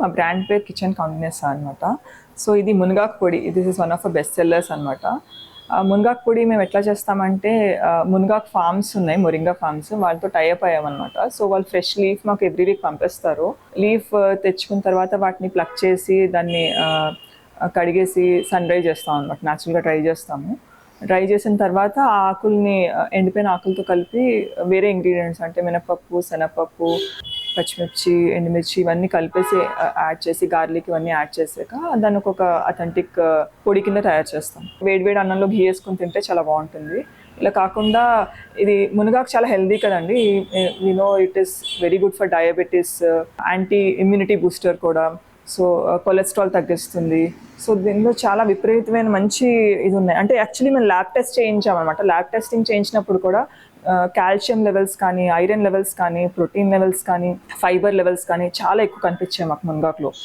మా బ్రాండ్ పేరు కిచెన్ కౌంటినెస్ అనమాట సో ఇది మునగాకు పొడి this is one of best sellers అనమాట మునగాకు పొడి మేము ఎట్లా చేస్తామంటే మునగాకు ఫార్మ్స్ ఉన్నాయి మొరింగా ఫార్మ్స్ వాళ్ళతో టైఅప్ అయ్యామన్నమాట. సో వాళ్ళు ఫ్రెష్ లీఫ్ మాకు ఎవ్రీ వీక్ పంపిస్తారు. లీఫ్ తెచ్చుకున్న తర్వాత వాటిని ప్లక్ చేసి దాన్ని కడిగేసి సన్ డ్రై చేస్తాం అనమాట న్యాచురల్గా ట్రై చేస్తాము. డ్రై చేసిన తర్వాత ఆ ఆకుల్ని ఎండిపోయిన ఆకులతో కలిపి వేరే ఇంగ్రీడియంట్స్ అంటే మినపప్పు శనగపప్పు పచ్చిమిర్చి ఎండుమిర్చి ఇవన్నీ కలిపేసి యాడ్ చేసి గార్లిక్ ఇవన్నీ యాడ్ చేసాక దాన్ని ఒక అథెంటిక్ పొడి కింద తయారు చేస్తాం. వేడి వేడి అన్నంలో ఘీ వేసుకొని తింటే చాలా బాగుంటుంది. ఇలా కాకుండా ఇది మునగాకు చాలా హెల్దీ కదండి. No it is very good for diabetes anti immunity booster కూడా. సో కొలెస్ట్రాల్ తగ్గిస్తుంది. సో దీనిలో చాలా విపరీతమైన మంచి ఇది ఉన్నాయి అంటే యాక్చువల్లీ మేము ల్యాబ్ టెస్ట్ చేయించామన్నమాట. ల్యాబ్ టెస్టింగ్ చేయించినప్పుడు కూడా కాల్షియం లెవెల్స్ కానీ ఐరన్ లెవెల్స్ కానీ ప్రోటీన్ లెవెల్స్ కానీ ఫైబర్ లెవెల్స్ కానీ చాలా ఎక్కువ కనిపించాయి మాకు మునగాకులో